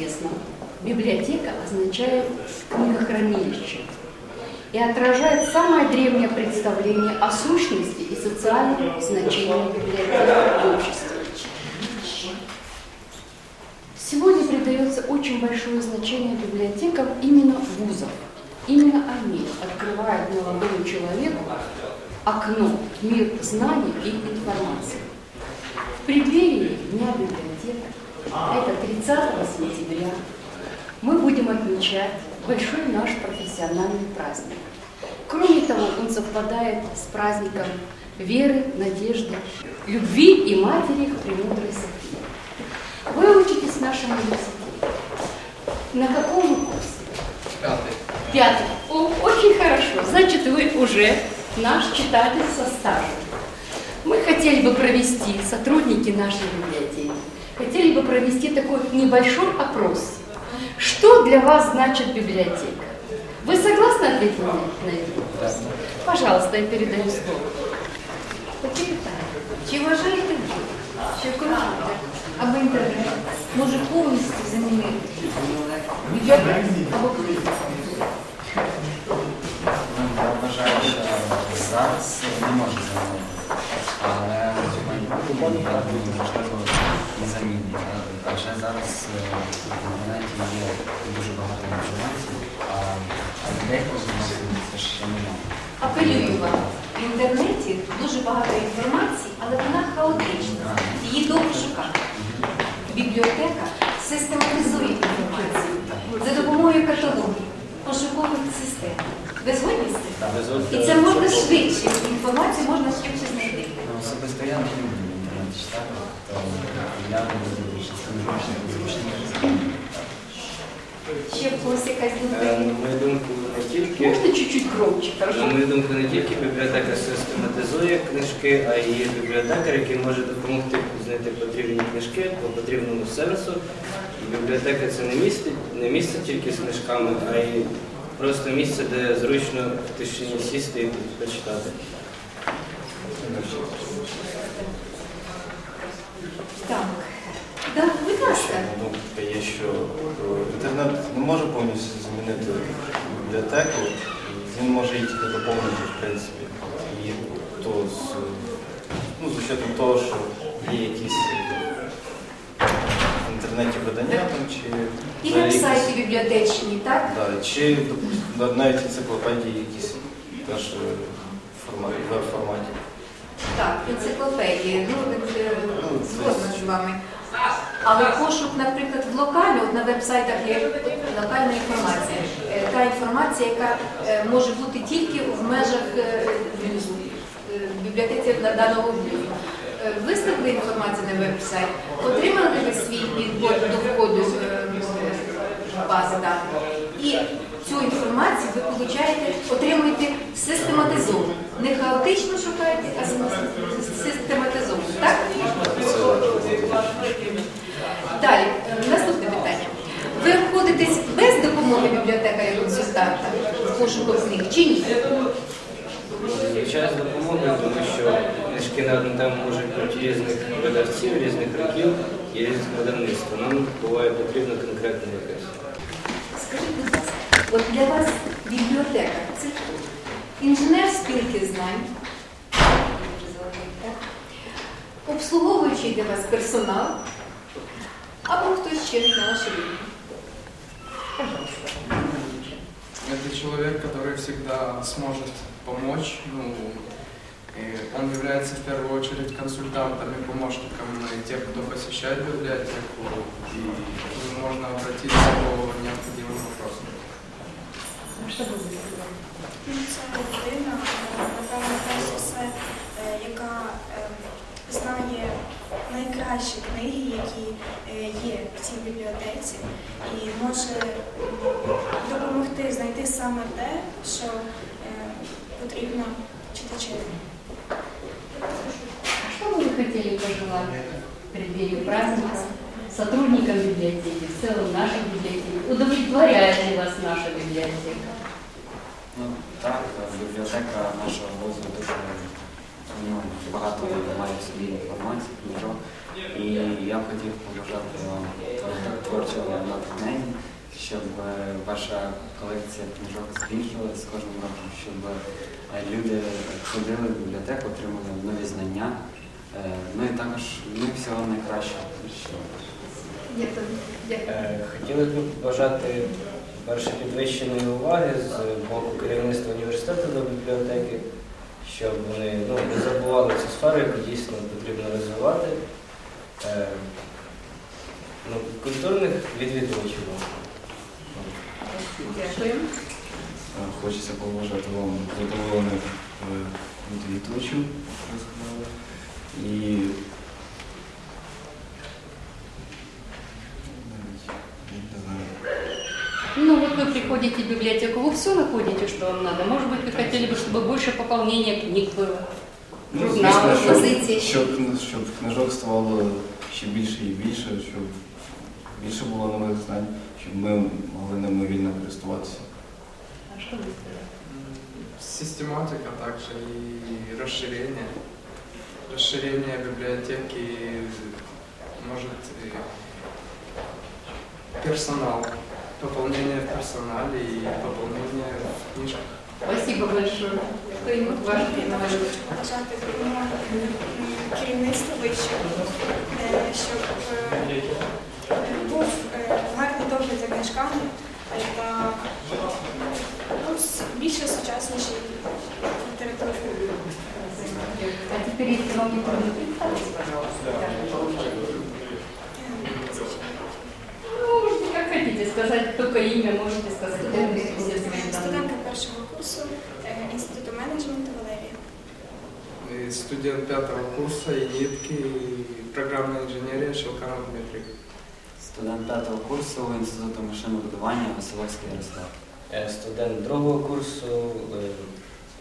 известно, библиотека означает книгохранилище и отражает самое древнее представление о сущности и социальном значении библиотеки в обществе. Сегодня придается очень большое значение библиотекам именно вузов. Именно они открывают молодому человеку окно в мир знаний и информации. В преддверии Дня библиотек, это 30 сентября, мы будем отмечать большой наш профессиональный праздник. Кроме того, он совпадает с праздником веры, надежды, любви и матери Премудрой Софии. Вы учитесь в нашем университете. На каком курсе? Пятый. Пятый. О, очень хорошо. Значит, вы уже наш читатель со стажем. Мы хотели бы провести, сотрудники нашей библиотеки, хотели бы провести такой небольшой опрос. Что для вас значит библиотека? Вы согласны ответить на на этот вопрос? Пожалуйста, я передаю слово. Почитайте. Чи вважаєте ви, що комп'ютер або інтернет може повністю замінити бібліотеку або книгу? Ну, я вважаю, що зараз не може замінити. Але в майбутньому, я думаю, можливо, І замінить. Адже зараз е, в інтернеті є дуже багато інформації, а людей розуміти це ще немає. Апелюю вам. В інтернеті дуже багато інформації, але вона хаотична. Її довго шукати. Бібліотека систематизує інформацію за допомогою каталогів, пошукових систем. Ви згодні з цим? І це можна швидше, інформацію можна швидше знайти. Ну, особисто я не люблю читати, то я буду більше. Ще когось якась Е, думка. На мою думку, не тільки Можно чуть-чуть громче, на хорошо? мою думку, не тільки бібліотека систематизує книжки, а й є бібліотекар, який може допомогти знайти потрібні книжки по потрібному сенсу. І бібліотека це не місце, не місце тільки з книжками, а й просто місце, де зручно в тишині сісти і почитати. Так. Да, будь ласка. Ну, така є, що е, інтернет не може повністю замінити бібліотеку, він може її тільки доповнити, в принципі. І то з, ну, з учетом того, що є якісь е, в інтернеті видання там, чи, І взагалі веб-сайти бібліотечні, так? да, чи допустим, навіть енциклопедії якісь теж е, в форматі, веб-форматі. Так, енциклопедії. Ну, е, згодна з вами. Але пошук, наприклад, в локально, от на веб-сайтах є локальна інформація. Інформація, яка е, може бути тільки в межах блюзу, е, бібліотеці даного блюзу. Е, Виставили інформацію на веб-сайт, отримали ви свій підбор до входу бази даних. І цю інформацію ви получаєте, отримуєте систематизовано. Не хаотично шукаєте, а систематизовано. Так? Далі, наступне питання. Ви обходитесь без допомоги бібліотекаря-консультанта в пошуку книг чи ні? Звичайно, з допомогою, тому що книжки на одну тему можуть бути різних видавців, різних років і різних видавництв. Нам буває потрібно конкретно якесь. Скажіть, будь ласка, от для вас бібліотека це хто? інженер спілки знань, обслуговуючий для вас персонал, або хтось ще на вашій лінії. Это человек, который всегда сможет помочь. Ну, и он является в первую очередь консультантом и помощником и тех, кто посещает библиотеку, и к нему можно обратиться по необходимым вопросам. Что вы сказали? Ну, Це людина, е, напевно, перш за все, е, яка е, знає найкращі книги, які е, є в цій бібліотеці, і може допомогти знайти саме те, що е, потрібно читачеві. Что бы вы хотели пожелать в преддверии праздника сотрудникам библиотеки, в целом нашей библиотеки? Удовлетворяет ли вас наша библиотека? Ну, так, бібліотека нашого вузу дуже ну, багато має в собі інформації, книжок. І я б хотів побажати вам творчого натхнення, щоб е, ваша колекція книжок збільшилась з кожним роком, щоб е, люди ходили в бібліотеку, отримали нові знання. Е, Ну і також ну, всього найкращого. Хотіли б побажати перше підвищеної уваги з боку керівництва університету до бібліотеки, щоб вони ну, не забували цю сферу, яку дійсно потрібно розвивати. Е, Ну, культурних відвідувачів. Дякую. Е, Хочеться побажати вам задоволених е, відвідувачів, як ви сказали. І навіть, не знаю. Ну вот вы приходите в библиотеку, вы все находите, что вам надо. Может быть, вы хотели бы, чтобы больше пополнения книг было. Ну, Журнали, звісно, позиції. щоб, щоб, щоб книжок ставало ще більше і більше, щоб більше було нових знань, щоб ми могли ними вільно користуватися. А что вы сказали? Систематика также и расширение. Расширение библиотеки может и персонал. Пополнение в персонале и пополнение в книжках. Спасибо большое. Кто-нибудь ваш вищого, е, щоб е, був е, гарний догляд за книжками та ну, більше сучасніші літератури. А теперь, если вам не пожалуйста. Ну, можете как хотите сказать, только имя можете данные. Студентка першого курсу е, Інституту менеджменту Валерія. Студент пятого курса и нитки, и программная инженерия Шелканов Дмитрий. Студент п'ятого курсу Інституту машинобудування Василовський Ярослав. Е, Студент другого курсу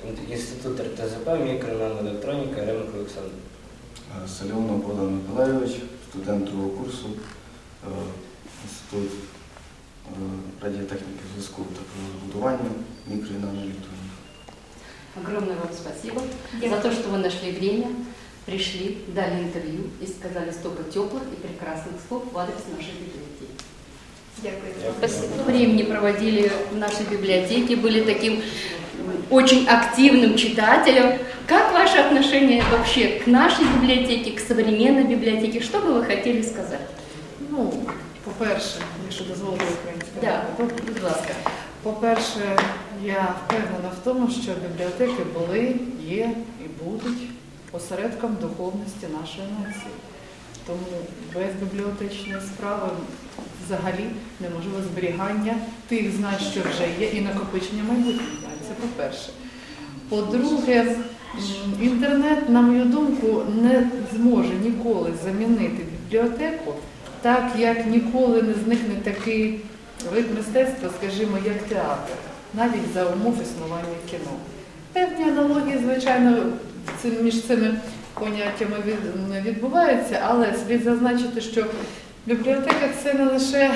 е, Інститут РТЗП, мікронаноелектроніка, Ремик Олександр. Е, Богдан Миколайович, студент другого курсу, інститут е, радіотехніки зв'язку та будування, мікро і наноелектроніки. Огромное вам спасибо за то, что вы нашли время, пришли, дали интервью и сказали столько теплых и прекрасных слов в адрес нашей библиотеки. Дякую. Спасибо. Времени проводили в нашей библиотеке, были таким м, очень активным читателем. Как ваше отношение вообще к нашей библиотеке, к современной библиотеке? Что бы вы хотели сказать? Ну, по-перше, якщо дозволите українською. Да, будь ласка. По-перше, я впевнена в тому, що бібліотеки були, є і будуть осередком духовності нашої нації. Тому без бібліотечної справи взагалі неможливо зберігання тих знань, що вже є, і накопичення майбутніх знань. Це по-перше. По-друге, інтернет, на мою думку, не зможе ніколи замінити бібліотеку, так як ніколи не зникне такий вид мистецтва, скажімо, як театр, навіть за умов існування кіно. Певні аналогії, звичайно, між цими поняттями відбуваються, але слід зазначити, що бібліотека це не лише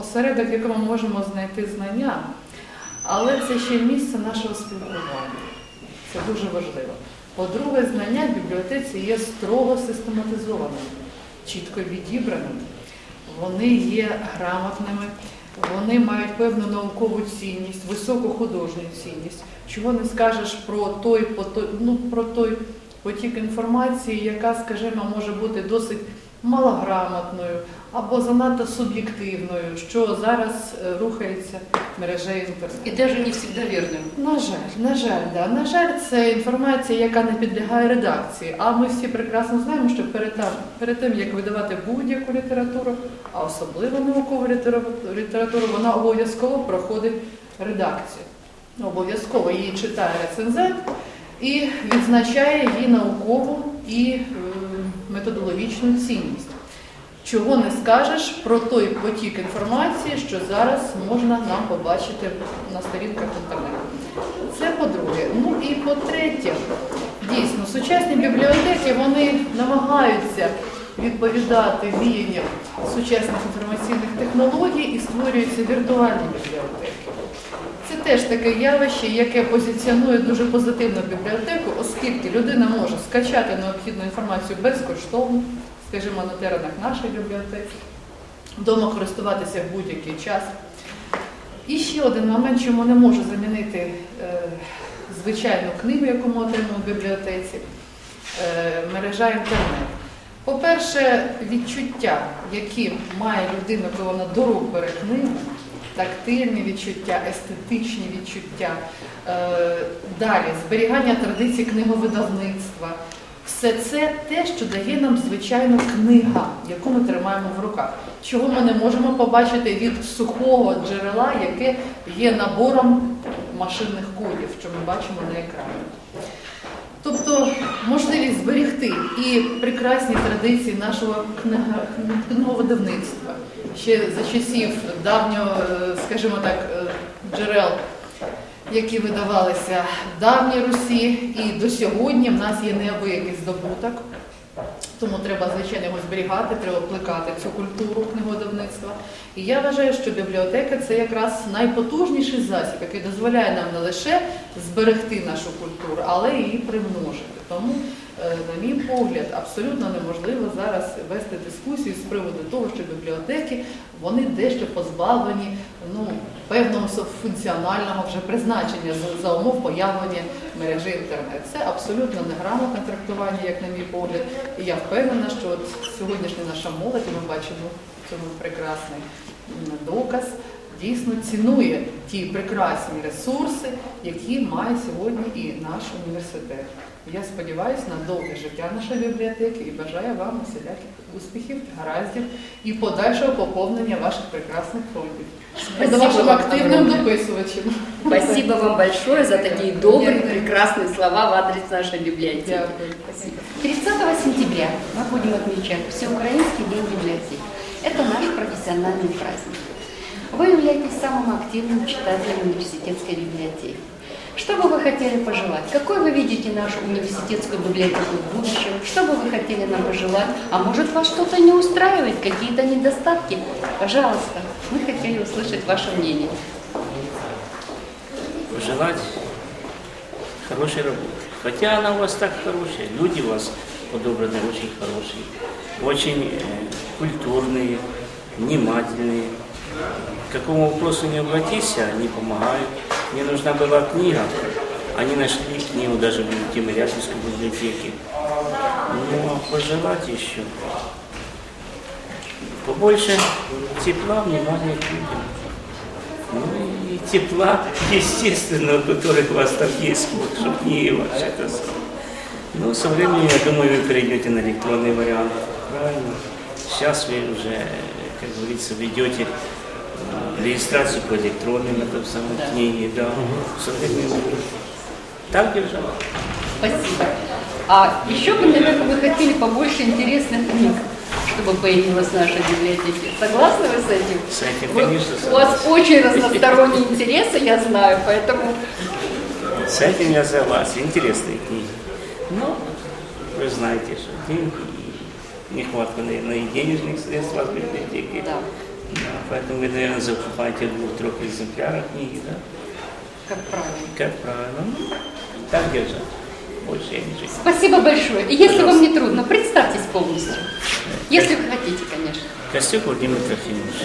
осередок, в якому ми можемо знайти знання, але це ще й місце нашого спілкування. Це дуже важливо. По-друге, знання в бібліотеці є строго систематизованими, чітко відібраними. Вони є грамотними, вони мають певну наукову цінність, високу художню цінність. Чого не скажеш про той, ну, про той потік інформації, яка, скажімо, може бути досить малограмотною або занадто суб'єктивною, що зараз е, рухається мережею інтернету. И даже не всегда верным. На жаль, на жаль, да. На жаль, це інформація, яка не підлягає редакції. А ми всі прекрасно знаємо, що перед, там- перед тим, як видавати будь-яку літературу, а особливо наукову літературу, вона обов'язково проходить редакцію. Обов'язково її читає рецензент і відзначає її наукову і методологічну цінність. Чого не скажеш про той потік інформації, що зараз можна нам побачити на сторінках інтернету. Це по-друге. Ну і по-третє, дійсно, сучасні бібліотеки вони намагаються відповідати віянням сучасних інформаційних технологій і створюються віртуальні бібліотеки. Це теж таке явище, яке позиціонує дуже позитивно бібліотеку, оскільки людина може скачати необхідну інформацію безкоштовно, скажімо, на теренах нашої бібліотеки, вдома користуватися в будь-який час. І ще один момент, чому не можу замінити е, звичайну книгу, яку ми отримуємо в бібліотеці, е, мережа інтернет. По-перше, відчуття, які має людина, коли вона до рук бере книгу, тактильні відчуття, естетичні відчуття, е, далі зберігання традицій книговидавництва. Все це те, що дає нам звичайно книга, яку ми тримаємо в руках, чого ми не можемо побачити від сухого джерела, яке є набором машинних кодів, що ми бачимо на екрані. Тобто можливість зберегти і прекрасні традиції нашого книговидавництва ще за часів давнього, е, скажімо так, е, джерел, які видавалися в давній Русі, і до сьогодні в нас є неабиякий здобуток. Тому треба, звичайно, його зберігати, треба плекати цю культуру книговидавництва. І я вважаю, що бібліотека це якраз найпотужніший засіб, який дозволяє нам не лише зберегти нашу культуру, але і примножити. Тому, е, на мій погляд, абсолютно неможливо зараз вести дискусію з приводу того, що бібліотеки вони дещо позбавлені ну, певного функціонального вже призначення за, за умов появлення мережі інтернет. Це абсолютно неграмотне трактування, як на мій погляд. І я впевнена, що от сьогоднішня наша молодь, ми бачимо цьому прекрасний доказ, дійсно цінує ті прекрасні ресурси, які має сьогодні і наш університет. Я сподіваюся на довге життя нашої бібліотеки і бажаю вам усіляких успіхів, гараздів і подальшого поповнення ваших прекрасних фондів. Буду Спасибо вашим вам активним огромное. дописувачем. Спасибо вам большое за такие добрые, Дякую. прекрасные слова в адрес нашей библиотеки. Дякую. Спасибо. 30 сентября мы будем отмечать Всеукраинский день библиотеки. Это наш профессиональный праздник. Вы являетесь самым активным читателем университетской библиотеки. Что бы вы хотели пожелать? Какой вы видите нашу университетскую библиотеку в будущем? Что бы вы хотели нам пожелать? А может вас что-то не устраивает, какие-то недостатки? Пожалуйста, мы хотели услышать ваше мнение. пожелать хорошей работы. Хотя она у вас так хорошая, люди у вас подобраны очень хорошие, очень э, культурные, внимательные. К какому вопросу не обратись, они помогают. Мне нужна была книга, они нашли книгу даже в Тимирязевской библиотеке. Ну, а пожелать еще побольше тепла, внимания к людям. Ну и тепла, естественно, который у вас там есть, вот, чтобы не вообще это. Ну, со временем, я думаю, вы перейдете на электронный вариант. Правильно. Сейчас вы уже, как говорится, ведете регистрацию по электронным это самой книге, да. Со временем так держать. Спасибо. А еще бы, наверное, вы хотели побольше интересных книг, чтобы появилась в нашей библиотеке. Согласны вы с этим? С этим, Вы- конечно, у вас согласен. очень разносторонние интересы, я знаю, поэтому С этим я согласен. Интересные книги. Но вы знаете, что деньги, и нехватка, наверное, и денежных средств у вас в библиотеке. да, Да, поэтому вы, наверное, закупаете двух-трех экземпляров книги, да? как правильно. Как правильно. Ну, так держать. Больше я не жить. Спасибо большое. И если вам Пожалуйста. не трудно, представьтесь полностью. Если вы хотите, конечно. Костюк Владимир Трофимович.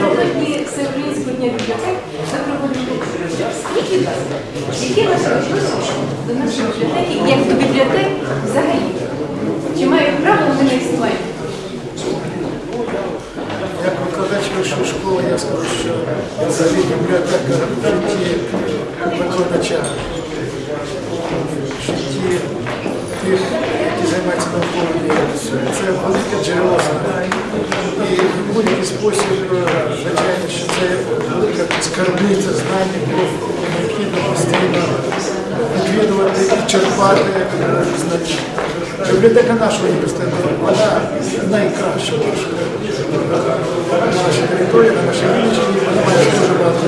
Напередодні Всеукраїнського дня бібліотек ми проводимо лекцію. Скажіть, будь ласка, яке ваше відношення до нашої бібліотеки, як до бібліотек взагалі? Чи має право вони на існування? Викладач вищої я скажу, що взагалі бібліотека житті викладача, в житті тих, які займаються науковою діяльністю. Це велике джерело знань. І в будь-який спосіб, е, звичайно, що це велика скарбниця знань, яку необхідно постійно відвідувати і черпати е, знання. Бібліотека нашого університету, вона найкраща на нашій території, на нашій Вінниччині, вона має дуже багато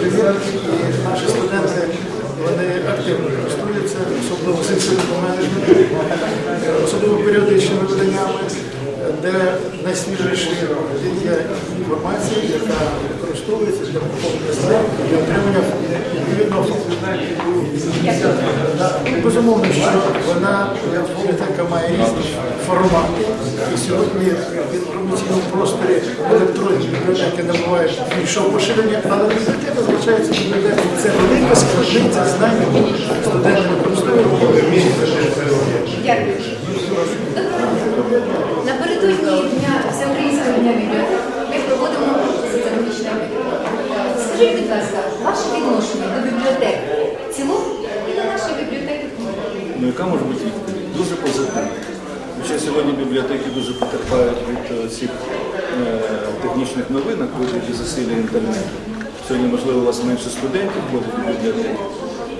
примірників, і наші студенти вони активно користуються, особливо з інститутом менеджменту, особливо періодичними виданнями, де найсвіжіша є інформація, яка використовується для поповнення для отримання відповідного. Безумовно, що вона бібліотека має різні формати. І сьогодні в інформаційному просторі електронні бібліотеки набувають більшого поширення, але бібліотека залишається бібліотекою. Це велика скарбниця знань, студенти використовують. Дякую. Напередодні дня Всеукраїнського дня бібліотек ми проводимо соціологічне опитування. Скажіть, будь ласка, ваше відношення до бібліотек в цілому і до нашої бібліотеки? Ну, яка може бути відповідь? Дуже позитивна. Хоча сьогодні бібліотеки дуже потерпають від е, цих е, технічних новинок, вигляді засилля інтернету. Сьогодні, можливо, у вас менше студентів ходить в бібліотеки.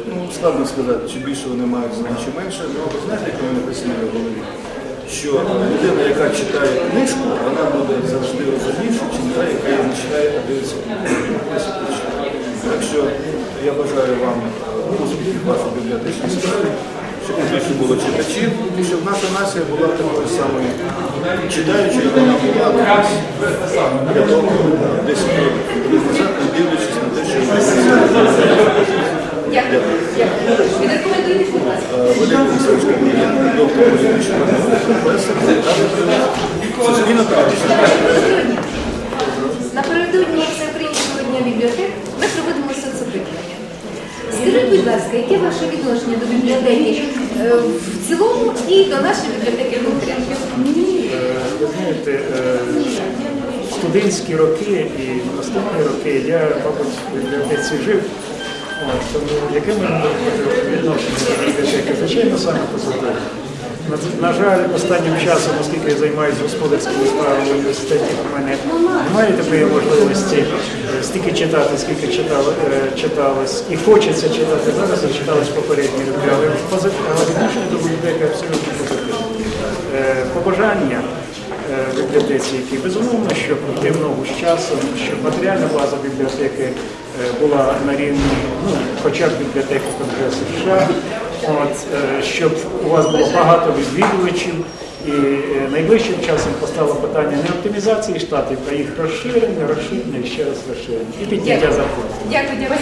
Ну, складно сказати, чи більше вони мають чи менше. Ну, ви знаєте, як у мене в голові, що людина, яка читає книжку, вона буде завжди розумніша, чим та, яка її не читає, а дивиться. Так що я бажаю вам е, успіхів вашій бібліотечній справі, щоб більше було читачів, і щоб наша нація була такою самою читаючою, як вона була десь років назад, не дивлячись на те, що Дякую. Дякую. Відрекомендуйте, будь ласка. Валерій Олександрович Кабієнко, доктор політичних наук, професор, Суспільно практична. Напередодні Всеукраїнського дня бібліотек ми проводимо соцопитування. Скажіть, будь ласка, яке ваше відношення до бібліотеки е, в цілому і до нашої бібліотеки конкретно? Ви знаєте, е, студентські роки і наступні роки я, мабуть, в бібліотеці жив. От, тому яке може бути відношення до бібліотеки? Звичайно, саме позитивне. На, на жаль, останнім часом, оскільки я займаюся господарськими справами в університеті, в мене немає такої можливості е, стільки читати, скільки читало, е, читалось. І хочеться читати зараз, і читалось попередні роки. Але, відношення до бібліотеки абсолютно позитивне. Е, Побажання бібліотеці, які безумовно, щоб йти в ногу з часом, щоб матеріальна база бібліотеки була на рівні, ну, хоча б бібліотеки Конгресу США, от, е, щоб у вас було багато відвідувачів. І е, найближчим часом постало питання не оптимізації штатів, а їх розширення, розширення і ще раз розширення. І підняття закону. Дякую, дякую.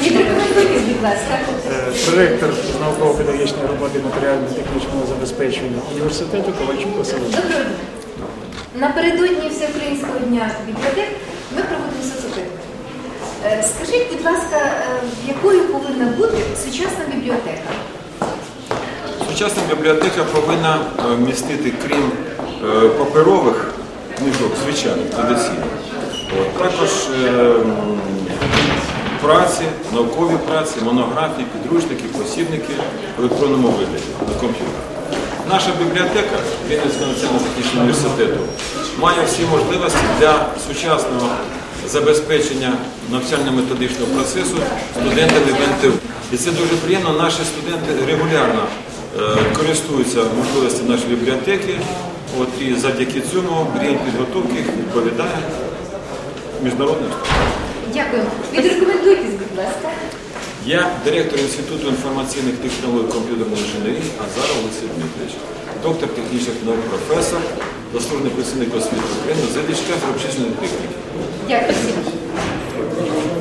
Будь ласка. Е, Проректор з науково-педагогічної роботи матеріально-технічного забезпечення університету Ковальчук Василь. Доброго дня. Напередодні Всеукраїнського дня бібліотек ми проводимо соцопитування. Е, Скажіть, будь ласка, якою повинна бути сучасна бібліотека? Сучасна бібліотека повинна е, містити, крім е, паперових книжок, звичайно, традиційно, от, також е, праці, наукові праці, монографії, підручники, посібники в електронному вигляді на комп'ютері. Наша бібліотека Вінницького національного технічного університету має всі можливості для сучасного забезпечення навчально-методичного процесу студентами ВНТУ. І це дуже приємно. Наші студенти регулярно користуються можливістю нашої бібліотеки. От, і завдяки цьому рівень підготовки відповідає міжнародним. Дякую. Відрекомендуйтесь, будь ласка. Я директор Інституту інформаційних технологій комп'ютерної інженерії Азаров Олексій Дмитрович, доктор технічних наук, професор, заслужений працівник освіти України, завідувач обчисленої техніки. Дякую.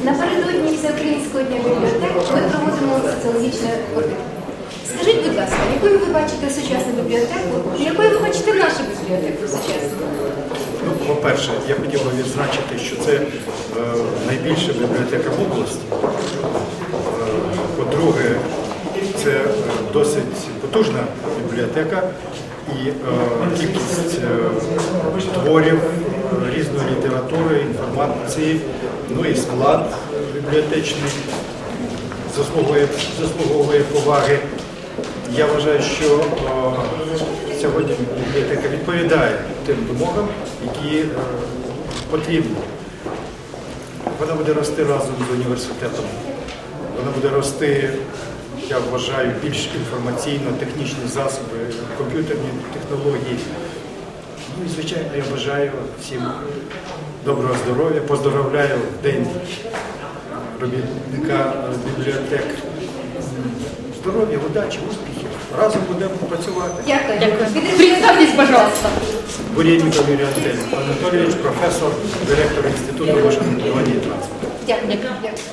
Напередодні Всеукраїнського дня бібліотек ми проводимо соціологічне опитування. Скажіть, будь ласка, якою ви бачите сучасну бібліотеку якою ви бачите нашу бібліотеку сучасну? Ну, по-перше, я хотів би відзначити, що це е, найбільша бібліотека в області. Е, По-друге, це е, досить потужна бібліотека і е, кількість е, творів, е, різної літератури, інформації, ну і склад бібліотечний заслуговує, заслуговує поваги. Я вважаю, що е, сьогодні бібліотека відповідає тим вимогам, які е, потрібні. Вона буде рости разом з університетом. Вона буде рости, я вважаю, більш інформаційно-технічні засоби, комп'ютерні технології. Ну і, звичайно, я бажаю всім доброго здоров'я, поздоровляю день робітника бібліотек. Здоров'я, удачі, успіхів. Разом будемо працювати. Дякую. Представтесь, пожалуйста. Бурєнніков Юрій Анатолійович, професор, директор Інституту машинобудування і транспорту. Дякую. Дякую.